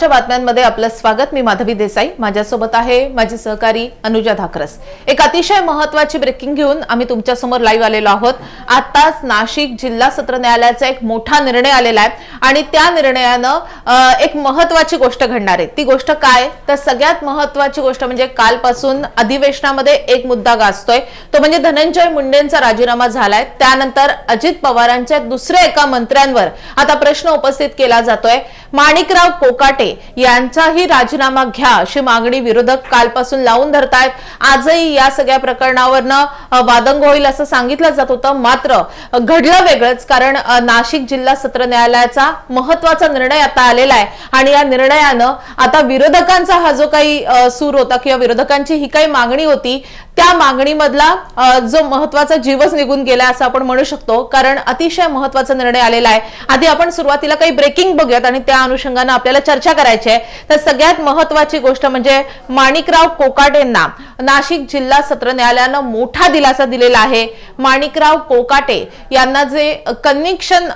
सकाळच्या बातम्यांमध्ये आपलं स्वागत. मी माधवी देसाई. माझ्यासोबत आहे माझी सहकारी अनुजा धाकरस. एक अतिशय महत्वाची ब्रेकिंग घेऊन आम्ही तुमच्यासमोर लाईव्ह आलेलो आहोत. आताच नाशिक जिल्हा सत्र न्यायालयाचा एक मोठा निर्णय आलेला आहे आणि त्या निर्णयानं एक महत्वाची गोष्ट घडणार आहे. ती गोष्ट काय? तर सगळ्यात महत्वाची गोष्ट म्हणजे कालपासून अधिवेशनामध्ये एक मुद्दा गाजतोय. तो म्हणजे धनंजय मुंडेंचा राजीनामा झालाय. त्यानंतर अजित पवारांच्या दुसऱ्या एका मंत्र्यांवर आता प्रश्न उपस्थित केला जातोय. माणिकराव कोकाटे यांचाही राजीनामा घ्या अशी मागणी विरोधक कालपासून लावून धरतायत. आजही या सगळ्या प्रकरणावरनं वादंग होईल असं सांगितलं जात होतं. मात्र घडलं वेगळंच कारण नाशिक जिल्हा सत्र न्यायालयाचा महत्त्वाचा निर्णय आता आलेला आहे. आणि या निर्णयानं आता विरोधकांचा हा जो काही सूर होता किंवा विरोधकांची ही काही मागणी होती त्या मागणीमधला जो महत्त्वाचा जीवच निघून गेला असं आपण म्हणू शकतो. कारण अतिशय महत्त्वाचा निर्णय आलेला आहे. आधी आपण सुरुवातीला काही ब्रेकिंग बघूयात आणि त्या अनुषंगानं आपल्याला चर्चा करायचे तर सगळ्यात महत्वाची गोष्ट म्हणजे माणिकराव कोकाटेंना नाशिक जिल्हा सत्र न्यायालयानं मोठा दिलासा दिलेला आहे. माणिकराव कोकाटे यांना जे कन्व्हिक्शन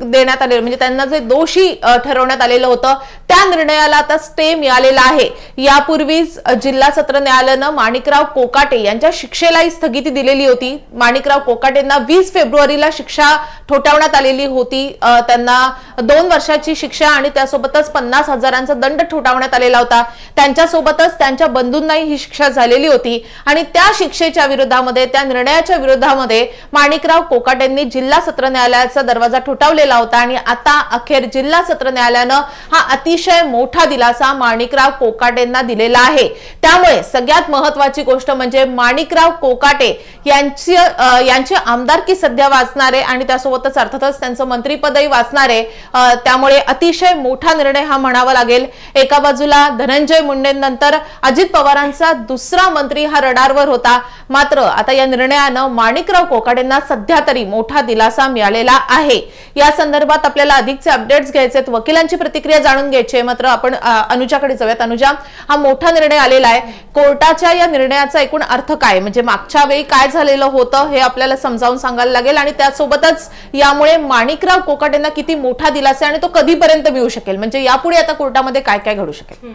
देण्यात आले म्हणजे त्यांना जे दोषी ठरवण्यात आलेलं होतं त्या निर्णयाला आता स्टे मिळालेला आहे. यापूर्वीच जिल्हा सत्र न्यायालयानं माणिकराव कोकाटे यांच्या शिक्षेलाही स्थगिती दिलेली होती. माणिकराव कोकाटेंना वीस फेब्रुवारीला शिक्षा ठोठावण्यात आलेली होती. त्यांना दोन वर्षाची शिक्षा आणि त्यासोबतच पन्नास हजारांचा दंड ठोठावण्यात आलेला होता. त्यांच्यासोबतच त्यांच्या बंधूंनाही ही शिक्षा झालेली होती. आणि त्या शिक्षेच्या विरोधामध्ये त्या निर्णयाच्या विरोधामध्ये माणिकराव कोकाटेंनी जिल्हा सत्र न्यायालयाचा दरवाजा ठोठावलेला होता. आणि आता अखेर जिल्हा सत्र न्यायालयानं हा अतिशय मोठा दिलासा माणिकराव कोकाटेंना दिलेला आहे. त्यामुळे सगळ्यात महत्वाची गोष्ट म्हणजे माणिकराव कोकाटे यांची यांची आमदारकी सध्या वाचणारे आणि त्यासोबतच अर्थातच त्यांचं मंत्रीपदही वाचणारे त्यामुळे अतिशय मोठा निर्णय हा म्हणावा लागेल. एका बाजूला धनंजय मुंडेंनंतर अजित पवारांचा दुसरा मंत्री हा रडारवर होता. मात्र आता या निर्णयानं माणिकराव कोकाडेंना सध्या तरी मोठा दिलासा मिळालेला आहे. या संदर्भात आपल्याला अधिकचे अपडेट्स घ्यायचे आहेत. वकिलांची प्रतिक्रिया जाणून घ्यायची आहे. मात्र आपण अनुजाकडे जाऊयात. अनुजा हा मोठा निर्णय आलेला आहे. कोर्टाच्या या निर्णयाचा एकूण अर्थ काय? म्हणजे मागच्या वेळी काय झालेलं होतं हे आपल्याला समजावून सांगायला लागेल आणि त्यासोबतच यामुळे माणिकराव कोकाटेंना किती मोठा दिलासा आणि तो कधीपर्यंत मिळू शकेल? म्हणजे यापुढे आता कोर्टामध्ये काय काय घडू शकेल?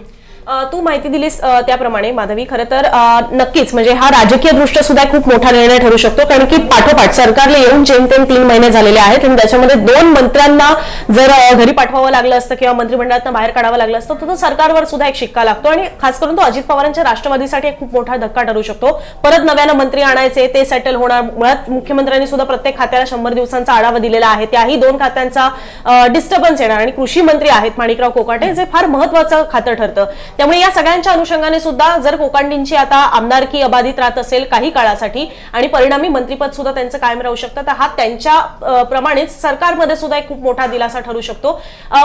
तू माहिती दिलीस त्याप्रमाणे माधवी. खरं तर नक्कीच म्हणजे हा राजकीय दृष्ट्या सुद्धा खूप मोठा निर्णय ठरू शकतो कारण की पाठोपाठ सरकारला येऊन जेमतेम तीन महिने झालेले आहेत आणि त्याच्यामध्ये दोन मंत्र्यांना जर घरी पाठवावं लागलं असतं किंवा मंत्रिमंडळातनं बाहेर काढावं लागलं असतं तर तो सरकारवर सुद्धा एक शिक्का लागतो. आणि खास करून तो अजित पवारांच्या राष्ट्रवादीसाठी एक खूप मोठा धक्का ठरू शकतो. परत नव्यानं मंत्री आणायचे ते सेटल होणार. मुळात मुख्यमंत्र्यांनी सुद्धा प्रत्येक खात्याला शंभर दिवसांचा आढावा दिलेला आहे. त्याही दोन खात्यांचा डिस्टर्बन्स येणार. आणि कृषी मंत्री आहेत माणिकराव कोकाटे जे फार महत्वाचं खातं ठरतं. त्यामुळे या सगळ्यांच्या अनुषंगाने सुद्धा जर कोकांडींची आता आमदारकी अबाधित राहत असेल काही काळासाठी आणि परिणामी मंत्रीपद सुद्धा त्यांचं कायम राहू शकतं तर हा त्यांच्या प्रमाणेच सरकारमध्ये सुद्धा एक खूप मोठा दिलासा ठरू शकतो.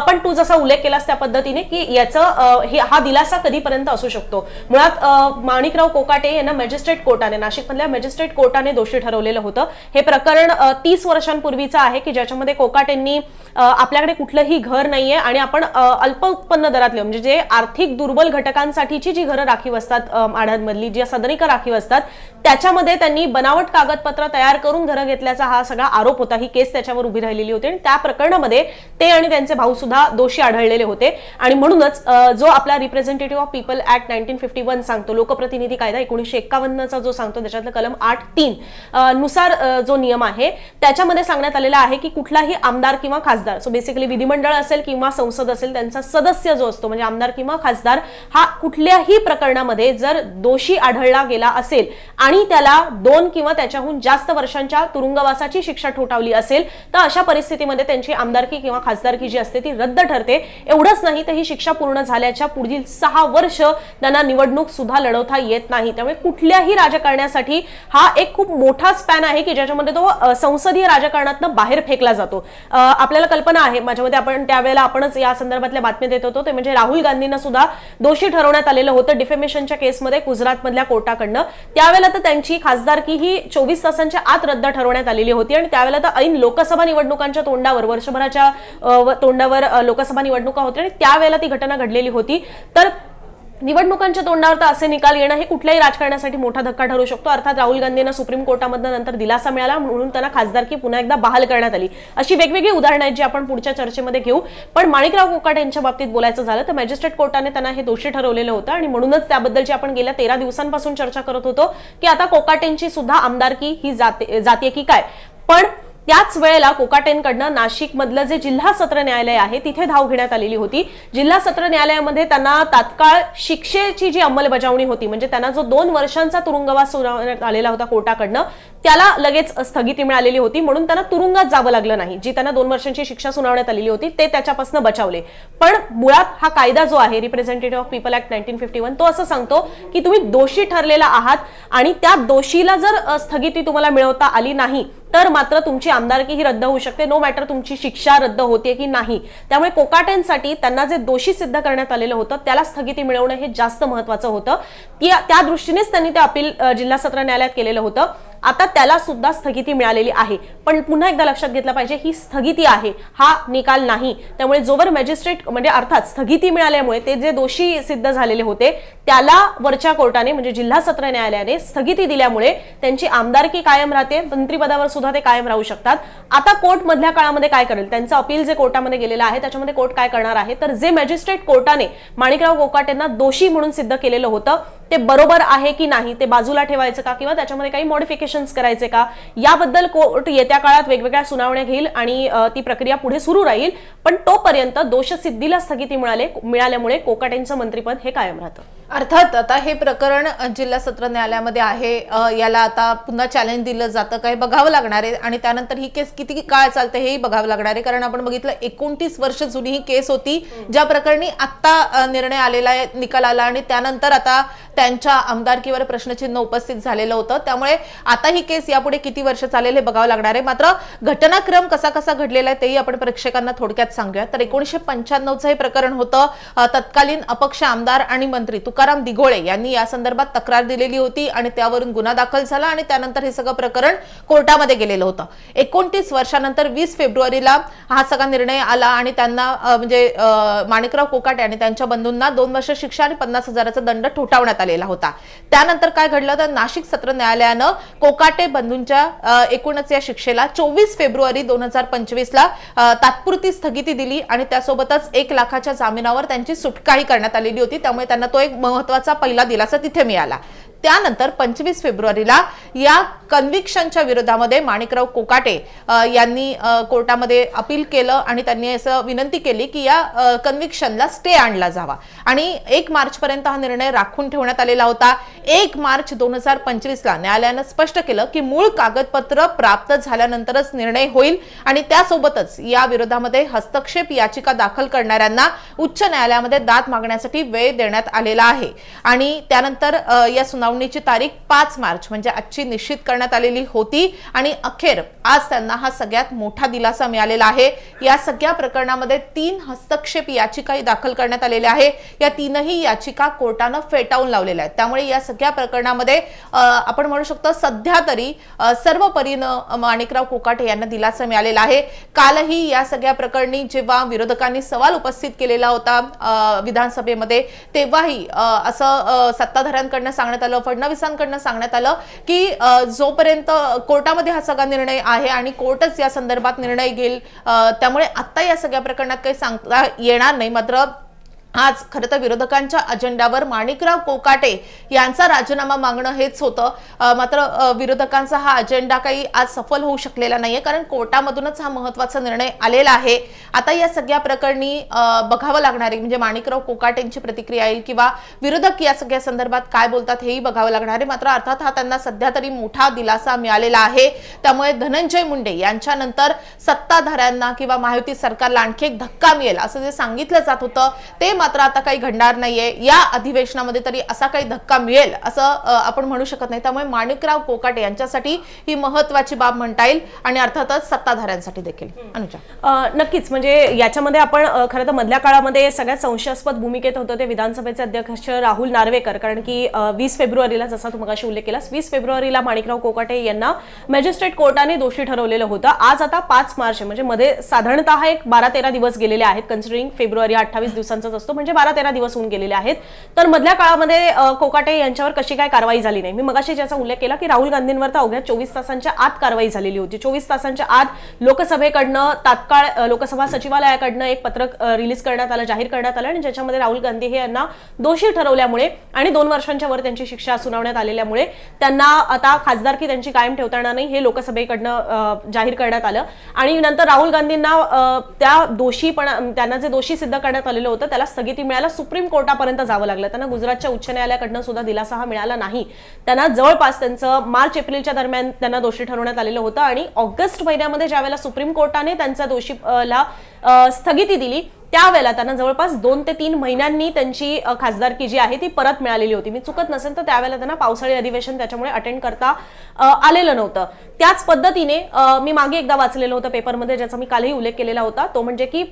पण तू जसा उल्लेख केलास त्या पद्धतीने की याचं हे हा दिलासा कधीपर्यंत असू शकतो? मुळात माणिकराव कोकाटे यांना मॅजिस्ट्रेट कोर्टाने नाशिकमधल्या मॅजिस्ट्रेट कोर्टाने दोषी ठरवलेलं होतं. हे प्रकरण तीस वर्षांपूर्वीचं आहे की ज्याच्यामध्ये कोकाटेंनी आपल्याकडे कुठलंही घर नाहीये आणि आपण अल्प उत्पन्न दरातले म्हणजे जे आर्थिक दुर्बल घटकांसाठीची जी घरं राखीव असतात अ, माढ्यांमधली जी सदनिका राखीव असतात त्याच्यामध्ये त्यांनी बनावट कागदपत्र तयार करून घरं घेतल्याचा हा सगळा आरोप होता. ही केस त्याच्यावर उभी राहिलेली होती आणि त्या प्रकरणामध्ये ते आणि त्यांचे भाऊ सुद्धा दोषी आढळलेले होते. आणि म्हणूनच जो आपला representative of people act nineteen fifty one सांगतो लोकप्रतिनिधी कायदा एकोणीशे एक्कावन्नचा जो सांगतो त्याच्यातलं कलम आठ तीन नुसार जो नियम आहे त्याच्यामध्ये सांगण्यात आलेला आहे की कुठलाही आमदार किंवा खासदार सो बेसिकली विधिमंडळ असेल किंवा संसद असेल त्यांचा सदस्य जो असतो म्हणजे आमदार किंवा खासदार हा कुठल्याही प्रकरणामध्ये जर दोषी आढळला गेला असेल आणि त्याला दोन किंवा त्याच्याहून जास्त वर्षांच्या तुरुंगवासाची शिक्षा ठोठावली असेल तर अशा परिस्थितीमध्ये त्यांची आमदारकी किंवा खासदारकी जी असते ती रद्द ठरते. एवढंच नाही तर ही शिक्षा पूर्ण झाल्याच्या पुढील सहा वर्ष त्यांना निवडणूक सुद्धा लढवता येत नाही. त्यामुळे कुठल्याही राजकारण्यासाठी हा एक खूप मोठा स्पॅन आहे की ज्याच्यामध्ये तो संसदीय राजकारणातनं बाहेर फेकला जातो. आपल्याला कल्पना आहे. माझ्या मते आपण त्यावेळेला आपणच या संदर्भातल्या बातम्या देत होतो. ते म्हणजे राहुल गांधींना सुद्धा दोषी ठरवण्यात आलेलं होतं डिफेमेशनच्या केसमध्ये गुजरातमधल्या कोर्टाकडनं. त्यावेळेला तर त्यांची खासदारकी ही चोवीस तासांच्या आत रद्द ठरवण्यात आलेली होती आणि त्यावेळेला तर ऐन लोकसभा निवडणुकांच्या तोंडावर वर्षभराच्या व- तोंडावर लोकसभा निवडणुका होत्या आणि त्यावेळेला ती घटना घडलेली होती. तर निवडणुकांच्या तोंडावर तर असे निकाल येणं हे कुठल्याही राजकारणासाठी मोठा धक्का ठरू शकतो. अर्थात राहुल गांधींना सुप्रीम कोर्टामधनं नंतर दिलासा मिळाला म्हणून त्यांना खासदारकी पुन्हा एकदा बहाल करण्यात आली. अशी वेगवेगळी उदाहरणं आहेत जी आपण पुढच्या चर्चेमध्ये घेऊ. पण माणिकराव कोकाट यांच्या बाबतीत बोलायचं झालं तर मॅजिस्ट्रेट कोर्टाने त्यांना हे दोषी ठरवलेलं होतं आणि म्हणूनच त्याबद्दलची आपण गेल्या तेरा दिवसांपासून चर्चा करत होतो की आता कोकाटेंची सुद्धा आमदारकी ही जाते जाते की काय? पण त्याच वेळेला कोकाटेंकडनं नाशिक मधलं जे जिल्हा सत्र न्यायालय आहे तिथे धाव घेण्यात आलेली होती. जिल्हा सत्र न्यायालयामध्ये त्यांना तात्काळ शिक्षेची जी अंमलबजावणी होती म्हणजे त्यांना जो दोन वर्षांचा तुरुंगवास सुनावण्यात आलेला होता कोर्टाकडनं त्याला लगेच स्थगिती मिळालेली होती. म्हणून त्यांना तुरुंगात जावं लागलं नाही. जी त्यांना दोन वर्षांची शिक्षा सुनावण्यात आलेली होती ते त्याच्यापासून बचावले. पण मुळात हा कायदा जो आहे representative of people act nineteen fifty one तो असं सांगतो की तुम्ही दोषी ठरलेला आहात आणि त्या दोषीला जर स्थगिती तुम्हाला मिळवता आली नाही तर मात्र तुमची आमदारकी ही रद्द होऊ शकते नो मॅटर तुमची शिक्षा रद्द होते की नाही. त्यामुळे कोकाटेंसाठी त्यांना जे दोषी सिद्ध करण्यात आलेलं होतं त्याला स्थगिती मिळवणं हे जास्त महत्वाचं होतं. त्या त्या दृष्टीनेच त्यांनी ते अपील जिल्हा सत्र न्यायालयात केलेलं होतं. आता त्याला सुद्धा स्थगिती मिळालेली आहे. पण पुन्हा एकदा लक्षात घेतलं पाहिजे ही स्थगिती आहे. हा निकाल नाही. त्यामुळे जोवर मॅजिस्ट्रेट म्हणजे अर्थात स्थगिती मिळाल्यामुळे ते जे दोषी सिद्ध झालेले होते त्याला वरच्या कोर्टाने म्हणजे जिल्हा सत्र न्यायालयाने स्थगिती दिल्यामुळे त्यांची आमदारकी कायम राहते मंत्रीपदावर सुद्धा ते कायम राहू शकतात. आता कोर्ट मधल्या काळामध्ये काय करेल? त्यांचं अपील जे कोर्टामध्ये गेलेलं आहे त्याच्यामध्ये कोर्ट काय करणार आहे? तर जे मॅजिस्ट्रेट कोर्टाने माणिकराव कोकाटेंना दोषी म्हणून सिद्ध केलेलं होतं ते बरोबर आहे की नाही ते बाजूला ठेवायचं का? किंवा त्याच्यामध्ये काही मॉडिफिकेशन्स करायचे का? याबद्दल कोर्ट येत्या काळात वेगवेगळ्या सुनावण्या घेईल आणि ती प्रक्रिया पुढे सुरू राहील. पण तोपर्यंत दोषसिद्धीला स्थगिती मिळाले मिळाल्यामुळे कोकाटेंचं मंत्रिपद हे कायम राहतं. अर्थात आता हे प्रकरण जिल्हा सत्र न्यायालयामध्ये आहे. याला आता पुन्हा चॅलेंज दिलं जातं. काय बघावं लागणार आहे. आणि त्यानंतर ही केस किती काळ चालते हेही बघावं लागणार आहे. कारण आपण बघितलं एकोणतीस वर्ष जुनी ही केस होती ज्या प्रकरणी आत्ता निर्णय आलेला आहे निकाल आला आणि त्यानंतर आता त्यांच्या आमदारकीवर प्रश्नचिन्ह उपस्थित झालेलं होतं. त्यामुळे आता ही केस यापुढे किती वर्ष चालेल हे बघावं लागणार आहे. मात्र घटनाक्रम कसा कसा घडलेला आहे तेही आपण प्रेक्षकांना थोडक्यात सांगूया तर एकोणीशे पंच्याण्णवचं हे प्रकरण होतं. तत्कालीन अपक्ष आमदार आणि मंत्री तुकाराम दिघोळे यांनी या संदर्भात तक्रार दिलेली होती आणि त्यावरून गुन्हा दाखल झाला आणि त्यानंतर हे सगळं प्रकरण कोर्टामध्ये गेलेलं होतं. एकोणतीस वर्षानंतर वीस फेब्रुवारीला हा सगळा निर्णय आला आणि त्यांना म्हणजे माणिकराव कोकाटे आणि त्यांच्या बंधूंना दोन वर्ष शिक्षा आणि पन्नास हजाराचा दंड ठोठावण्यात आलेला होता. त्यानंतर काय घडलं तर नाशिक सत्र न्यायालयानं कोकाटे बंधूंच्या एकूणच या शिक्षेला चोवीस फेब्रुवारी दोन हजार पंचवीस ला तात्पुरती स्थगिती दिली आणि त्यासोबतच एक लाखाच्या जामिनावर त्यांची सुटकाही करण्यात आलेली होती. त्यामुळे त्यांना तो एक महत्त्वाचा पहिला दिलासा तिथे मिळाला. त्यानंतर पंचवीस फेब्रुवारीला या कन्व्हिक्शनच्या विरोधामध्ये माणिकराव कोकाटे यांनी कोर्टामध्ये अपील केलं आणि त्यांनी असं विनंती केली की या कन्व्हिक्शनला स्टे आणला जावा. आणि एक मार्च पर्यंत हा निर्णय राखून ठेवण्यात आलेला होता. एक मार्च दोन हजार पंचवीसला न्यायालयानं स्पष्ट केलं की मूळ कागदपत्र प्राप्त झाल्यानंतरच निर्णय होईल आणि त्यासोबतच या विरोधामध्ये हस्तक्षेप याचिका दाखल करणाऱ्यांना उच्च न्यायालयामध्ये दाद मागण्यासाठी वेळ देण्यात आलेला आहे. आणि त्यानंतर या सुनावणी सुनावणीची तारीख पाच मार्च म्हणजे आजची निश्चित करण्यात आलेली होती. आणि अखेर आज त्यांना हा सगळ्यात मोठा दिलासा मिळालेला आहे. या सगळ्या प्रकरणामध्ये तीन हस्तक्षेप याचिकाही दाखल करण्यात आलेल्या आहे. या तीनही याचिका कोर्टानं फेटाळून लावलेल्या आहेत. त्यामुळे या सगळ्या प्रकरणामध्ये आपण म्हणू शकतो सध्या तरी सर्व परीनं माणिकराव कोकाटे यांना दिलासा मिळालेला आहे. कालही या सगळ्या प्रकरणी जेव्हा विरोधकांनी सवाल उपस्थित केलेला होता विधानसभेमध्ये तेव्हाही असं सत्ताधाऱ्यांकडनं सांगण्यात आलं फडणवीसांकडनं सांगण्यात आलं की जोपर्यंत कोर्टामध्ये हा सगळा निर्णय आहे आणि कोर्टच या संदर्भात निर्णय घेईल त्यामुळे आता या सगळ्या प्रकरणात काही सांगता येणार नाही. मात्र आज खरं तर विरोधकांच्या अजेंड्यावर माणिकराव कोकाटे यांचा राजीनामा मागणं हेच होतं. मात्र विरोधकांचा हा अजेंडा काही आज सफल होऊ शकलेला नाहीये कारण कोर्टामधूनच हा महत्त्वाचा निर्णय आलेला आहे. आता या सगळ्या प्रकरणी बघावं लागणार आहे म्हणजे माणिकराव कोकाटेंची प्रतिक्रिया येईल किंवा विरोधक या सगळ्या संदर्भात काय बोलतात हेही बघावं लागणार आहे. मात्र अर्थात हा त्यांना सध्या तरी मोठा दिलासा मिळालेला आहे. त्यामुळे धनंजय मुंडे यांच्यानंतर सत्ताधाऱ्यांना किंवा महायुती सरकारला आणखी एक धक्का मिळेल असं जे सांगितलं जात होतं ते मात्र आता काही घडणार नाहीये. या अधिवेशनामध्ये तरी असा काही धक्का मिळेल असं आपण म्हणू शकत नाही. त्यामुळे माणिकराव कोकाटे यांच्यासाठी ही महत्वाची बाब म्हणता येईल आणि अर्थातच सत्ताधाऱ्यांसाठी देखील. अनुजा. नक्कीच. म्हणजे याच्यामध्ये आपण खरं तर मधल्या काळामध्ये सगळ्यात संशयास्पद भूमिकेत होतं ते विधानसभेचे अध्यक्ष राहुल नार्वेकर. कारण की वीस फेब्रुवारीला जसा तू मगाशी उल्लेख केलास वीस फेब्रुवारीला माणिकराव कोकाटे यांना मॅजिस्ट्रेट कोर्टाने दोषी ठरवलेलं होतं. आज आता पाच मार्च आहे. म्हणजे मध्ये साधारणतः एक बारा तेरा दिवस गेलेले आहेत कन्सिडरिंग फेब्रुवारी अठ्ठावीस दिवसांचाच असतो. म्हणजे बारा तेरा दिवस होऊन गेलेले आहेत. तर मधल्या काळामध्ये कोकाटे यांच्यावर कशी काय कारवाई झाली नाही? मी मगाशी ज्याचा उल्लेख केला की राहुल गांधींवर तर अवघ्या चोवीस तासांच्या आत कारवाई झालेली होती. चोवीस तासांच्या आत लोकसभेकडनं तात्काळ लोकसभा सचिवालयाकडनं एक पत्रक रिलीज करण्यात आलं जाहीर करण्यात आलं आणि ज्याच्यामध्ये राहुल गांधी हे यांना दोषी ठरवल्यामुळे आणि दोन वर्षांच्या वर त्यांची शिक्षा सुनावण्यात आलेल्यामुळे त्यांना आता खासदारकी त्यांची कायम ठेवता येणार नाही हे लोकसभेकडनं जाहीर करण्यात आलं. आणि नंतर राहुल गांधींना त्या दोषी पण त्यांना जे दोषी सिद्ध करण्यात आलेलं होतं त्याला स्थगिती मिळायला सुप्रीम कोर्टापर्यंत जावं लागलं. त्यांना गुजरातच्या उच्च न्यायालयाकडनं सुद्धा दिलासा हा मिळाला नाही. त्यांना जवळपास त्यांचं मार्च एप्रिलच्या दरम्यान त्यांना दोषी ठरवण्यात आलेलं होतं आणि ऑगस्ट महिन्यामध्ये ज्यावेळेला सुप्रीम कोर्टाने त्यांच्या दोषीला स्थगिती दिली त्यावेळेला त्यांना जवळपास दोन ते तीन महिन्यांनी त्यांची खासदारकी जी आहे ती परत मिळालेली होती. मी चुकत नसेल तर त्यावेळेला त्यांना पावसाळी अधिवेशन त्याच्यामुळे अटेंड करता आलेलं नव्हतं. त्याच पद्धतीने मी मागे एकदा वाचलेलं होतं पेपरमध्ये ज्याचा मी कालही उल्लेख केलेला होता. तो म्हणजे की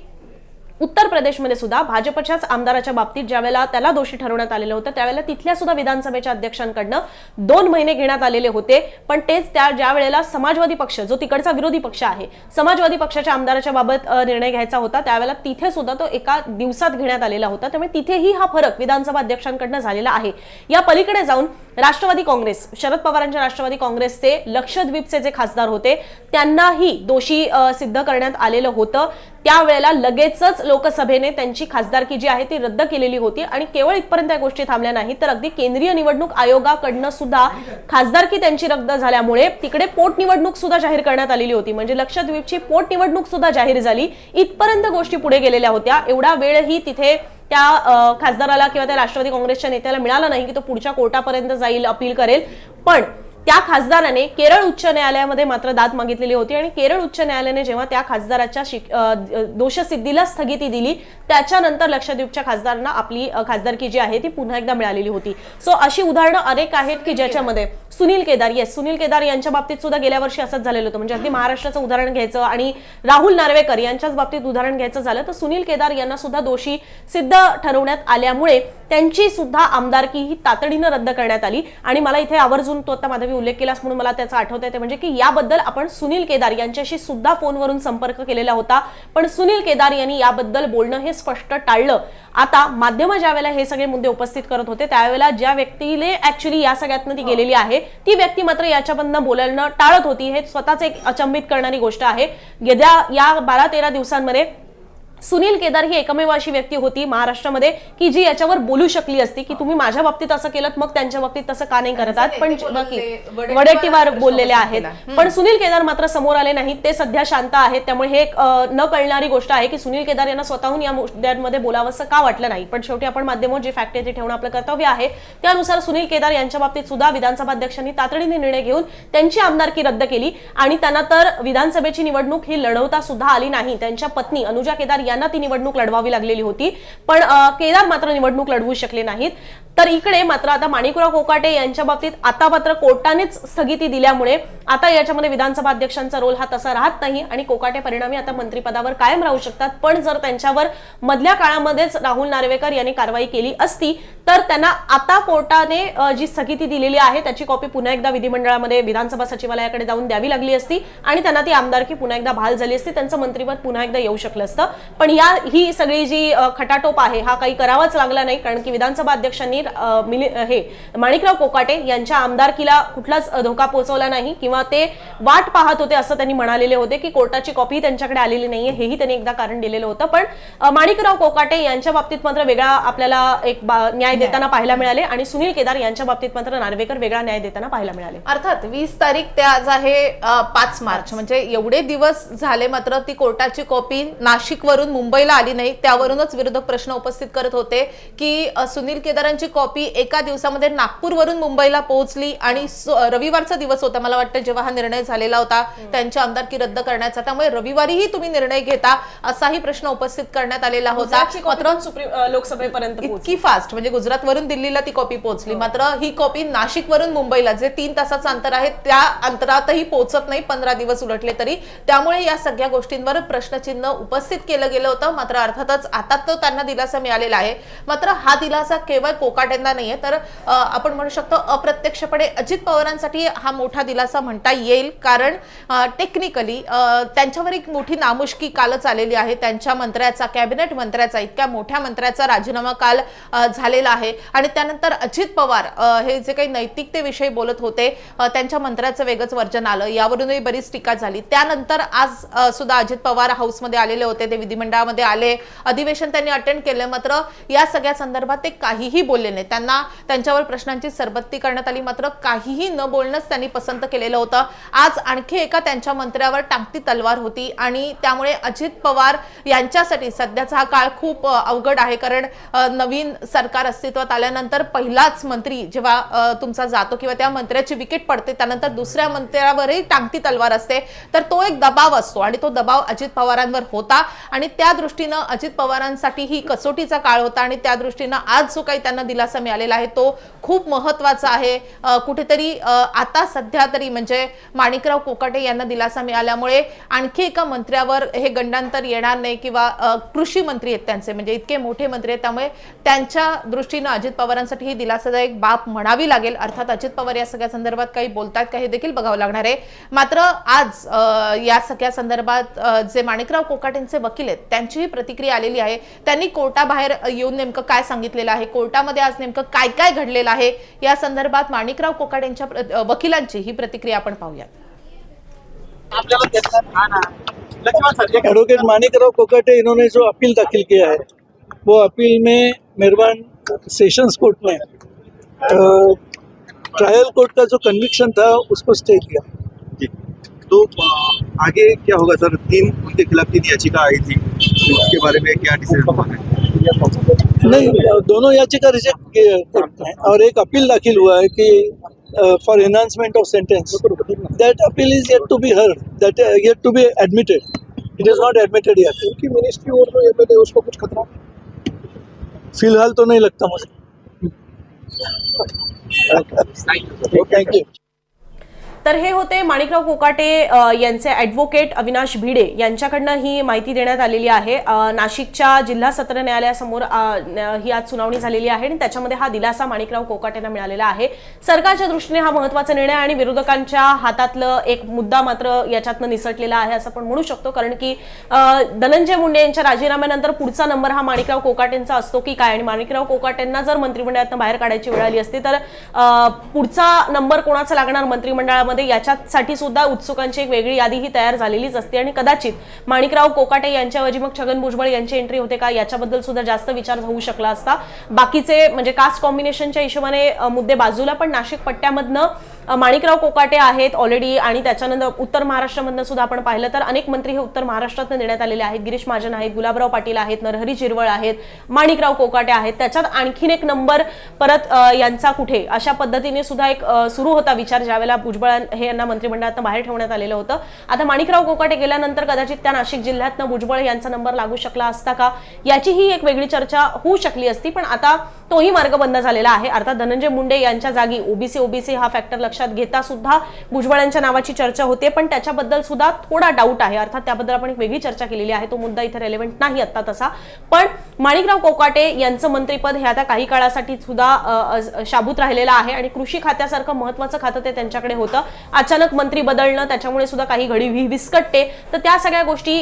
उत्तर प्रदेशमध्ये सुद्धा भाजपच्याच आमदाराच्या बाबतीत ज्यावेळेला त्याला दोषी ठरवण्यात आलेलं होतं त्यावेळेला तिथल्या सुद्धा विधानसभेच्या अध्यक्षांकडनं दोन महिने घेण्यात आलेले होते. पण तेच त्या ज्या वेळेला समाजवादी पक्ष जो तिकडचा विरोधी पक्ष आहे समाजवादी पक्षाच्या आमदाराच्या बाबत निर्णय घ्यायचा होता त्यावेळेला तिथे सुद्धा तो एका दिवसात घेण्यात आलेला होता. त्यामुळे तिथेही हा फरक विधानसभा अध्यक्षांकडनं झालेला आहे. या पलीकडे जाऊन राष्ट्रवादी काँग्रेस शरद पवारांच्या राष्ट्रवादी काँग्रेसचे लक्षद्वीपचे जे खासदार होते त्यांनाही दोषी सिद्ध करण्यात आलेलं होतं. त्यावेळेला लगेचच लोकसभेने त्यांची खासदारकी जी आहे ती रद्द केलेली होती आणि केवळ इथपर्यंत या गोष्टी थांबल्या नाही तर अगदी केंद्रीय निवडणूक आयोगाकडनं सुद्धा खासदारकी त्यांची रद्द झाल्यामुळे तिकडे पोटनिवडणूक सुद्धा जाहीर करण्यात आलेली होती. म्हणजे लक्षद्वीपची पोटनिवडणूक सुद्धा जाहीर झाली. इथपर्यंत गोष्टी पुढे गेलेल्या होत्या. एवढा वेळही तिथे त्या खासदाराला किंवा त्या राष्ट्रवादी काँग्रेसच्या नेत्याला मिळाला नाही की तो पुढच्या कोर्टापर्यंत जाईल अपील करेल. पण त्या खासदाराने केरळ उच्च न्यायालयामध्ये मात्र दाद मागितलेली होती आणि केरळ उच्च न्यायालयाने जेव्हा त्या खासदाराच्या दोषसिद्धीला स्थगिती दिली त्याच्यानंतर लक्षद्वीपच्या खासदारांना आपली खासदारकी जी आहे ती पुन्हा एकदा मिळालेली होती. सो अशी उदाहरणं अनेक आहेत की ज्याच्यामध्ये सुनील केदार येस सुनील केदार यांच्या बाबतीत सुद्धा गेल्या वर्षी असंच झालेलं होतं. म्हणजे अगदी महाराष्ट्राचं उदाहरण घ्यायचं आणि राहुल नार्वेकर यांच्याच बाबतीत उदाहरण घ्यायचं झालं तर सुनील केदार यांना सुद्धा दोषी सिद्ध ठरवण्यात आल्यामुळे त्यांची सुद्धा आमदारकी ही तातडीनं रद्द करण्यात आली. आणि मला इथे आवर्जून तो आता माधवी उल्लेख केलास म्हणून मला त्याचा आठवत आहे ते म्हणजे की याबद्दल आपण सुनील केदार यांच्याशी सुद्धा फोनवरून संपर्क केलेला होता. पण सुनील केदार यांनी याबद्दल बोलणं हे स्पष्ट टाळलं. आता माध्यम ज्यावेळेला हे सगळे मुद्दे उपस्थित करत होते त्यावेळेला ज्या व्यक्तीने ऍक्च्युली या सगळ्यातनं ती गेलेली आहे ती व्यक्ती मात्र याच्याबद्दल बोलणं टाळत होती. हे स्वतःच एक अचंबित करणारी गोष्ट आहे. गेल्या या बारा तेरा दिवसांमध्ये सुनील केदार ही एकमेव अशी व्यक्ती होती महाराष्ट्रामध्ये की जी याच्यावर बोलू शकली असती की तुम्ही माझ्या बाबतीत असं केलं मग त्यांच्या बाबतीत तसं का नाही करतात? पण वडेट्टीवार बोललेले आहेत. पण सुनील केदार मात्र समोर आले नाहीत. ते सध्या शांत आहेत. त्यामुळे हे न कळणारी गोष्ट आहे की सुनील केदार यांना स्वतःहून या मुद्द्यांमध्ये बोलावंसं का वाटलं नाही? पण शेवटी आपण माध्यमावर जे फॅक्ट आहे ते ठेवणं आपलं कर्तव्य आहे. त्यानुसार सुनील केदार यांच्या बाबतीत सुद्धा विधानसभा अध्यक्षांनी तातडीने निर्णय घेऊन त्यांची आमदारकी रद्द केली आणि त्यांना तर विधानसभेची निवडणूक ही लढवता सुद्धा आली नाही. त्यांच्या पत्नी अनुजा केदार यांना ती निवडणूक लढवावी लागलेली होती. पण केदार मात्र निवडणूक लढवू शकले नाहीत. तर इकडे मात्र आता माणिकराव कोकाटे यांच्या बाबतीत आता मात्र कोर्टानेच स्थगिती दिल्यामुळे आता याच्यामध्ये विधानसभा अध्यक्षांचा रोल हा तसा राहत नाही आणि कोकाटे परिणामी आता मंत्रिपदावर कायम राहू शकतात. पण जर त्यांच्यावर मधल्या काळामध्येच राहुल नार्वेकर यांनी कारवाई केली असती तर त्यांना आता कोर्टाने जी स्थगिती दिलेली आहे त्याची कॉपी पुन्हा एकदा विधिमंडळामध्ये विधानसभा सचिवालयाकडे जाऊन द्यावी लागली असती आणि त्यांना ती आमदारकी पुन्हा एकदा बहाल झाली असती त्यांचं मंत्रिपद पुन्हा एकदा येऊ शकलं असतं. पण या ही सगळी जी खटाटोप आहे हा काही करावाच लागला नाही कारण की विधानसभा अध्यक्षांनी हे माणिकराव कोकाटे यांच्या आमदारकीला कुठलाच धोका पोहोचवला नाही किंवा ते वाट पाहत होते असं त्यांनी म्हणालेले होते की कोर्टाची कॉपी त्यांच्याकडे आलेली नाहीये हेही त्यांनी एकदा कारण दिलेलं होतं. पण माणिकराव कोकाटे यांच्या बाबतीत मात्र वेगळा आपल्याला एक न्याय देताना पाहायला मिळाले आणि सुनील केदार यांच्या बाबतीत मात्र नार्वेकर वेगळा न्याय देताना पाहायला मिळाले. अर्थात वीस तारीख ते आज आहे पाच मार्च म्हणजे एवढे दिवस झाले मात्र ती कोर्टाची कॉपी नाशिक वरून मुंबईला आली नाही त्यावरूनच विरोधक प्रश्न उपस्थित करत होते की सुनील केदारांची कॉपी एका दिवसामध्ये नागपूर वरून मुंबईला पोहोचली आणि रविवारचा दिवस होता. मला वाटतं जेव्हा हा निर्णय झालेला होता त्यांची आमदारकी रद्द करण्याचा. त्यामुळे रविवारीही तुम्ही निर्णय घेता असाही प्रश्न उपस्थित करण्यात आलेला होता. मात्र लोकसभेपर्यंत. इतकी फास्ट म्हणजे गुजरात वरून दिल्लीला ती कॉपी पोहोचली. मात्र ही कॉपी नाशिक वरून मुंबईला जे तीन तासाचं अंतर आहे त्या अंतरातही पोहोचत नाही पंधरा दिवस उलटले तरी. त्यामुळे या सगळ्या गोष्टींवर प्रश्नचिन्ह उपस्थित केलं गेलं होतं. मात्र अर्थातच आता तो त्यांना दिलासा मिळालेला आहे. मात्र हा दिलासा केवळ कोकाट्यांना नाहीये तर आपण म्हणू शकतो अप्रत्यक्षपणे अजित पवारांसाठी हा मोठा दिलासा म्हणता येईल. कारण टेक्निकली त्यांच्यावर एक मोठी नामुष्की कालच आलेली आहे. त्यांच्या मंत्र्याचा कॅबिनेट मंत्र्याचा इतक्या मोठ्या मंत्र्याचा राजीनामा काल झालेला आहे. आणि त्यानंतर अजित पवार हे जे काही नैतिकतेविषयी बोलत होते त्यांच्या मंत्र्याचं वेगच वर्जन आलं. यावरूनही बरीच टीका झाली. त्यानंतर आज सुद्धा अजित पवार हाऊसमध्ये आलेले होते. ते विधिमंडळामध्ये आले. अधिवेशन त्यांनी अटेंड केलं. मात्र या सगळ्या संदर्भात ते काहीही बोलले नाही त्यांना त्यांच्यावर प्रश्नांची सरबत्ती करण्यात आली. मात्र काहीही न बोलणंच त्यांनी पसंत केलेलं होतं. आज आणखी एका त्यांच्या मंत्र्यावर टांगती तलवार होती आणि त्यामुळे अजित पवार यांच्यासाठी सध्याचा हा काळ खूप अवघड आहे. कारण नवीन सरकार अस्तित्वात आल्यानंतर पहिलाच मंत्री जेव्हा तुमचा जातो किंवा त्या मंत्र्याची विकेट पडते त्यानंतर दुसऱ्या मंत्र्यावरही टांगती तलवार असते. तर तो एक दबाव असतो आणि तो दबाव अजित पवारांवर होता. आणि त्या दृष्टीनं अजित पवारांसाठी ही कसोटीचा काळ होता आणि त्या दृष्टीनं आज जो काही त्यांना दिलासा मिळालेला आहे तो खूप महत्त्वाचा आहे. कुठेतरी आता सध्या तरी म्हणजे माणिकराव कोकाटे यांना दिलासा मिळाल्यामुळे आणखी एका मंत्र्यावर हे गंडांतर येणार नाही किंवा कृषी मंत्री आहेत त्यांचे म्हणजे इतके मोठे मंत्री आहेत त्यामुळे त्यांच्या दृष्टीनं अजित पवारांसाठी ही दिलासादायक बाब म्हणावी लागेल. अर्थात अजित पवार या सगळ्या संदर्भात काही बोलतात का हे देखील बघावं लागणार आहे. मात्र आज या सगळ्या संदर्भात जे माणिकराव कोकाटेंचे वकील आहेत त्यांचीही प्रतिक्रिया आलेली आहे. त्यांनी कोर्टाबाहेर येऊन नेमकं काय सांगितलेलं आहे? कोर्टामध्ये आज नेमकं काय काय घडलेलं आहे? या संदर्भात माणिकराव कोकाटेंच्या प्र- अ, वकिलांची ही प्रतिक्रिया आपण पाहूयात. आपल्याला घेतला लक्ष्मण सर. एक एडवोकेट मानिकराव कोकाटे इन्होंने जो अपील दाखिल किया है वो अपील में मेहरबान सेशंस कोर्ट ने ट्रायल कोर्ट का जो कन्विक्शन था उसको स्टे किया। तो आगे क्या होगा सर? तीन उनके खिलाफ तीन याचिका आई थी? उसके बारे में क्या डिसीज़न हुआ है नहीं दोनों याचिका रिजेक्ट किए और एक अपील दाखिल हुआ है कि for enhancement of sentence that appeal is yet to be heard that yet to be admitted it is not admitted yet. उनकी मिनिस्ट्री और एमएलए उसको कुछ खतरा? फ़िलहाल तो नहीं लगता मुझे। थैंक यू तर हे होते माणिकराव कोकाटे यांचे ॲडव्होकेट अविनाश भिडे. यांच्याकडनं ही माहिती देण्यात आलेली आहे. नाशिकच्या जिल्हा सत्र न्यायालयासमोर ही आज सुनावणी झालेली आहे आणि त्याच्यामध्ये हा दिलासा माणिकराव कोकाटेंना मिळालेला आहे. सरकारच्या दृष्टीने हा महत्त्वाचा निर्णय आणि विरोधकांच्या हातातलं एक मुद्दा मात्र याच्यातनं निसटलेला आहे असं आपण म्हणू शकतो. कारण की धनंजय मुंडे यांच्या राजीनाम्यानंतर पुढचा नंबर हा माणिकराव कोकाटेंचा असतो की काय? आणि माणिकराव कोकाटेंना जर मंत्रिमंडळातनं बाहेर काढायची वेळ आली असती तर पुढचा नंबर कोणाचा लागणार मंत्रिमंडळामध्ये? याच्यासाठी सुद्धा उत्सुकांची एक वेगळी यादीही तयार झालेलीच असते. आणि कदाचित माणिकराव कोकाटे यांच्याऐवजी मग छगन भुजबळ यांची एंट्री होते का? याच्याबद्दल सुद्धा जास्त विचार होऊ शकला असता. बाकीचे म्हणजे कास्ट कॉम्बिनेशनच्या हिशोबाने मुद्दे बाजूला पण नाशिक पट्ट्यामधनं माणिकराव कोकाटे आहेत ऑलरेडी आणि त्याच्यानंतर उत्तर महाराष्ट्रामधनं सुद्धा आपण पाहिलं तर अनेक मंत्री हे उत्तर महाराष्ट्रातनं देण्यात आलेले आहेत. गिरीश महाजन आहेत गुलाबराव पाटील आहेत नरहरी चिरवळ आहेत माणिकराव कोकाटे आहेत. त्याच्यात आणखीन एक नंबर परत यांचा कुठे? अशा पद्धतीने सुद्धा एक सुरू होता विचार ज्यावेळेला भुजबळ हे यांना मंत्रिमंडळातनं बाहेर ठेवण्यात आलेलं होतं. आता माणिकराव कोकाटे गेल्यानंतर कदाचित त्या नाशिक जिल्ह्यातनं भुजबळ यांचा नंबर लागू शकला असता का? याचीही एक वेगळी चर्चा होऊ शकली असती पण आता तोही मार्ग बंद झालेला आहे. अर्थात धनंजय मुंडे यांच्या जागी ओबीसी ओबीसी हा फॅक्टर लक्षात घेता सुद्धा भुजबळ यांच्या नावाची चर्चा होते पण त्याच्याबद्दल सुद्धा थोडा डाऊट आहे. अर्थात त्याबद्दल आपण एक वेगळी चर्चा केलेली आहे. तो मुद्दा इथे रेलेव्हंट नाही आता तसा. पण माणिकराव कोकाटे यांचं मंत्रीपद हे आता काही काळासाठी सुद्धा शाबूत राहिलेलं आहे आणि कृषी खात्यासारखं महत्वाचं खातं ते त्यांच्याकडे होतं. अचानक मंत्री बदलणं त्याच्यामुळे सुद्धा काही घडी विस्कटते. तर त्या सगळ्या गोष्टी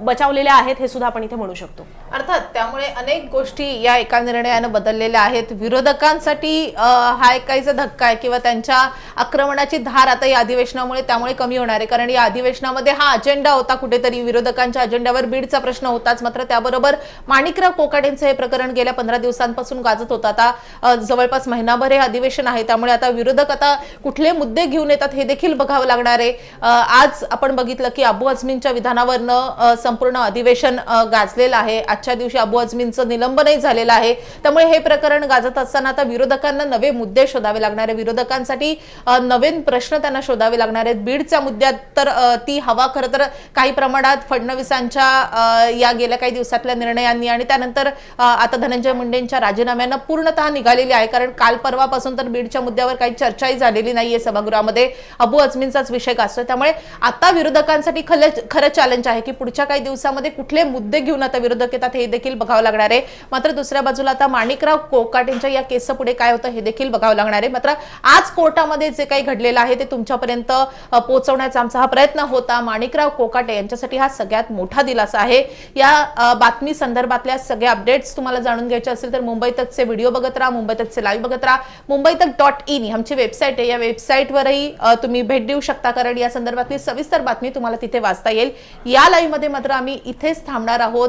बचावलेल्या आहेत हे सुद्धा आपण इथे म्हणू शकतो. अर्थात त्यामुळे अनेक गोष्टी या एका निर्णयानं बदललेल्या आहेत. विरोधकांसाठी हा एक काहीचा धक्का आहे किंवा त्यांच्या आक्रमणाची धार आता या अधिवेशनामुळे त्यामुळे कमी होणार आहे. कारण या अधिवेशनामध्ये हा अजेंडा होता कुठेतरी. विरोधकांच्या अजेंड्यावर बीडचा प्रश्न होताच. मात्र त्याबरोबर माणिकराव कोकाटेंचं हे प्रकरण गेल्या पंधरा दिवसांपासून गाजत होतं. आता जवळपास महिनाभर हे अधिवेशन आहे. त्यामुळे आता विरोधक आता कुठले मुद्दे घेऊन येतात हे देखील बघावं लागणार आहे. आज आपण बघितलं की अबू अजमीनच्या विधानावरनं संपूर्ण अधिवेशन गाजलेलं आहे. आजच्या दिवशी अबू अजमीनचं निलंबनही झालेलं आहे. त्यामुळे हे प्रकरण प्रकरण गाजत असताना आता विरोधकांना नवे मुद्दे शोधावे लागणार. आहे विरोधकांसाठी नवीन प्रश्न त्यांना शोधावे लागणार आहेत. बीडच्या मुद्द्यात तर ती हवा खरं तर काही प्रमाणात फडणवीसांच्या या गेल्या काही दिवसातल्या निर्णयांनी आणि त्यानंतर आता धनंजय मुंडेंच्या राजीनाम्यानं पूर्णतः निघालेली आहे. कारण काल परवापासून तर बीडच्या मुद्द्यावर काही चर्चाही झालेली नाहीये सभागृहामध्ये. अबू अजमींचाच विषय गाजतोय. त्यामुळे आता विरोधकांसाठी खरं खरं चॅलेंज आहे की पुढच्या काही दिवसामध्ये कुठले मुद्दे घेऊन आता विरोधक येतात हे देखील बघावं लागणार आहे. मात्र दुसऱ्या बाजूला आता माणिकराव कोकाटेंच्या या केसचं पुढे काय होतं हे देखील बघावं लागणार आहे. मात्र आज कोर्टामध्ये जे काही घडलेलं आहे ते तुमच्यापर्यंत पोहोचवण्याचा आमचा हा प्रयत्न होता. माणिकराव कोकाटे यांच्यासाठी हा सगळ्यात मोठा दिलासा आहे. या बातमी संदर्भातल्या सगळ्या अपडेट्स तुम्हाला जाणून घ्यायचे असेल तर मुंबई तकचे व्हिडिओ बघत राहा मुंबई तकचे लाईव्ह बघत राहा. मुंबई तक डॉट इन आमची वेबसाईट आहे. या वेबसाईटवरही तुम्ही भेट देऊ शकता कारण या संदर्भातली सविस्तर बातमी तुम्हाला तिथे वाचता येईल. या लाईव्हमध्ये मात्र आम्ही इथेच थांबणार आहोत.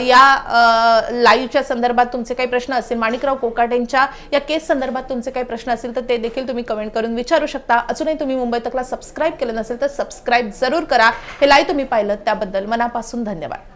या लाईव्हच्या संदर्भात तुमचे काही प्रश्न असतील माणिकराव कोकाटेंच्या या केस संदर्भात तुमचे काही प्रश्न असतील तर ते देखील तुम्ही कमेंट करून विचारू शकता. अजूनही तुम्ही मुंबई तकला सबस्क्राईब केलं नसेल तर सबस्क्राईब जरूर करा. हे लाईव्ह तुम्ही पाहिलं त्याबद्दल मनापासून धन्यवाद.